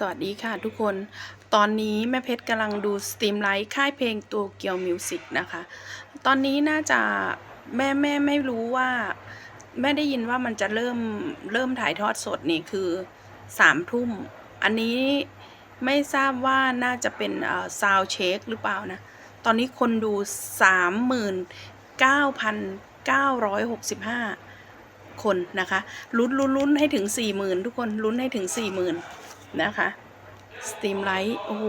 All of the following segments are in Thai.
สวัสดีค่ะทุกคน ตอนนี้แม่เพชรกำลังดูสตรีมไลท์ค่ายเพลงตัวเกียวมิวสิกนะคะ ตอนนี้น่าจะแม่แม่ไม่รู้ว่าแม่ได้ยินว่ามันจะเริ่มเริ่มถ่ายทอดสดนี่คือสามทุ่ม อันนี้ไม่ทราบว่าน่าจะเป็นซาวเช็คหรือเปล่านะ ตอนนี้คนดูสามหมื่นเก้าพันเก้าร้อยหกสิบห้าคนนะคะลุ้นลุ้นลุ้นให้ถึงสี่หมื่นทุกคนลุ้นให้ถึงสี่หมื่น นะคะสตรีมไลท์โอ้โห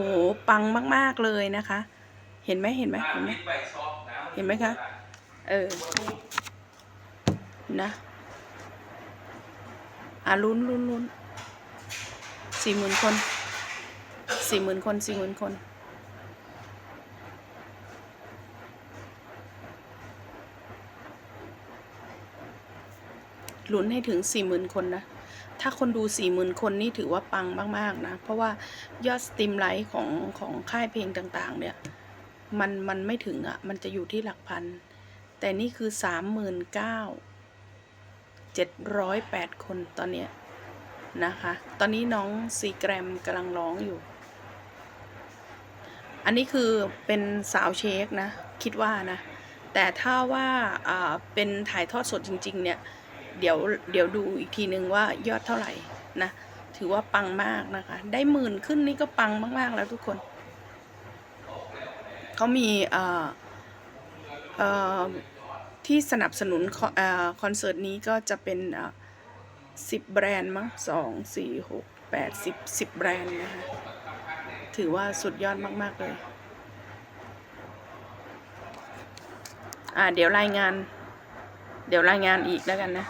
ปังมาก ๆ เลยนะคะ เห็นไหมเห็นไหมเห็นไหมเห็นไหมคะ เออ นะ อะลุ้นลุ้นลุ้นสี่หมื่นคนสี่หมื่นคนสี่หมื่นคนลุ้นให้ถึงสี่หมื่นคนนะ ถ้าคนดูสี่หมื่นคนนี่ถือว่าปังมาก ๆ นะ เพราะว่ายอดสตรีมไลท์ของของค่ายเพลงต่าง ๆ เนี่ย มันมันไม่ถึงอะ่ะ มันจะอยู่ที่หลักพัน แต่นี่คือสามหมื่นเก้าเจ็ดร้อยแปดคนตอนเนี้ยนะคะ ตอนนี้น้องซีแกรมกำลังร้องอยู่ อันนี้คือเป็นสาวเชคนะ คิดว่านะ แต่ถ้าว่าอ่าเป็นถ่ายทอดสดจริง ๆ เนี่ย เดี๋ยวเดี๋ยวดูอีกทีนึงว่ายอดเท่าไหร่นะถือว่าปังมากนะคะ ได้หมื่นขึ้นนี่ก็ปังมาก ๆ แล้วทุกคน เขามีเอ่อเอ่อที่สนับสนุนคอนเอ่อคอนเสิร์ตนี้ก็จะเป็นสิบแบรนด์มั้งสองสี่หกแปดสิบสิบแบรนด์นะคะ ถือว่าสุดยอดมาก ๆ เลย อ่าเดี๋ยวรายงาน เดี๋ยวรายงานอีกแล้วกันนะ